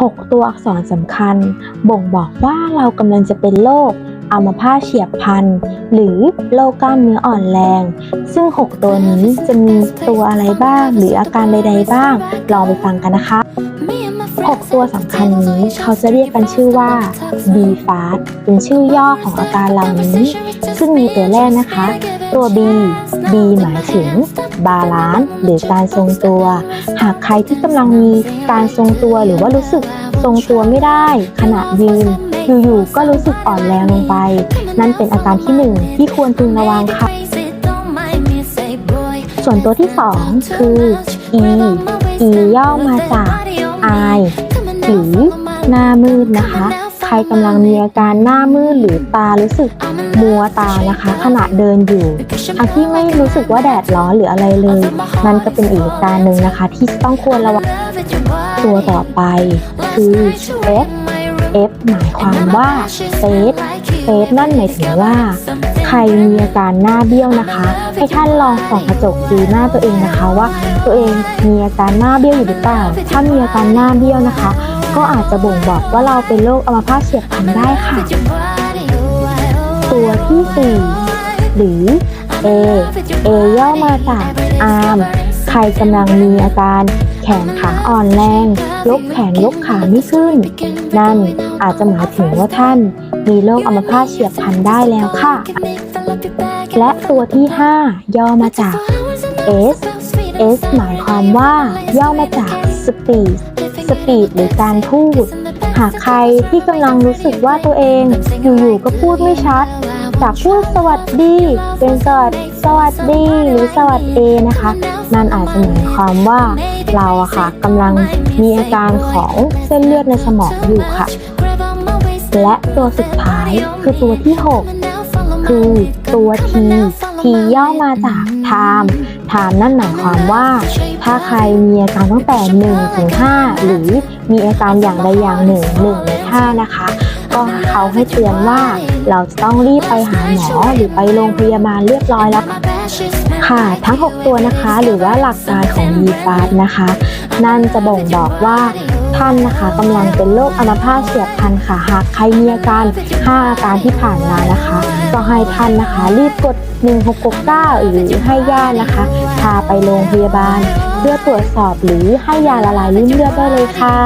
6 ตัวอักษรสำคัญ บ่งบอกว่าเรากำลังจะเป็นโรคอัมพาตเฉียบพลัน หรือโรคกล้ามเนื้ออ่อนแรง ซึ่ง 6 ตัวนี้จะมีตัวอะไรบ้าง หรืออาการใดๆบ้าง ลองไปฟังกันนะคะ 6 ตัวสำคัญนี้เขาจะเรียกกันชื่อว่า B fast เป็นชื่อย่อของอาการเหล่านี้ ซึ่งมีตัวแรกนะคะ ตัว B B หมายถึงบาลานซ์หรือการทรงตัว หากใครที่กำลังมีการทรงตัวหรือว่ารู้สึกทรงตัวไม่ได้ ขณะยืน อยู่ๆก็รู้สึกอ่อนแรงลงไป นั่นเป็นอาการที่หนึ่งที่ควรพึงระวังค่ะ ส่วนตัวที่สองคือ E E ย่อมาจาก I หรือหน้ามืดนะคะ รกำลังมีอาการหน้ามืดหรือตารู้สึกมัวตานะคะ ขณะเดินอยู่ทั้งที่ไม่รู้สึกว่าแดดร้อนหรืออะไรเลยนั่นก็เป็นอีกอาการหนึ่งนะคะ ที่ต้องควรระวังตัวต่อไป คือ F F หมายความว่า Face Face นั่นหมายถึงว่าใครมีอาการหน้าเบี้ยวนะคะ ให้ท่านลองส่องกระจกดูหน้าตัวเองนะคะว่า ตัวเองมีอาการหน้าเบี้ยวอยู่หรือเปล่า ถ้ามีอาการหน้าเบี้ยวนะคะ ก็อาจจะบ่งบอกว่าเราเป็นโรคอัมพาตเฉียบพลันได้ค่ะ ตัวที่ 4 หรือ A A ย่อมาจาก arm ใครกำลังมีอาการแขนขาอ่อนแรงยกแขนยกขาไม่ขึ้น นั่นอาจจะหมายถึงว่าท่าน มีโรคอัมพาตเฉียบพลันได้แล้วค่ะ และตัวที่ 5 ย่อมาจาก S S หมายความว่าย่อมาจาก speed speed หรือการพูด หากใครที่กำลังรู้สึกว่าตัวเองอยู่ๆก็พูดไม่ชัด จากพูดสวัสดี เป็นสวัสดสวัสดีหรือสวัสดีนะคะนั่นอาจจะหมายความว่าเราอะค่ะกำลังมีอาการของเส้นเลือดในสมองอยู่ค่ะ และตัวสุดท้ายคือตัวที่ 6 คือตัว T T ย่อมาจาก time time นั่นหมายความว่า ถ้าใครมีอาการตั้งแต่1ถึง5หรือมีอาการอย่างใดอย่างหนึ่ง1ใน5นะคะ ก็เขาให้เตือนว่าเราจะต้องรีบไปหาหมอหรือไปโรงพยาบาลเรียบร้อยแล้วค่ะทั้ง 6 ตัวนะคะ หรือว่าหลักการของ b f a s t นะคะ นั่นจะบ่งบอกว่า ท่านนะคะกำลังเป็นโรคอัมพาตเฉียบพลันค่ะ หากใครมีอาการ 5 อาการที่ผ่านมานะคะ ก็ให้ท่านนะคะ รีบกด 1669 หรือให้ญาตินะคะ พาไปโรงพยาบาล เพื่อตรวจสอบหรือให้ยาละลายริ่มเลือดได้เลยค่ะ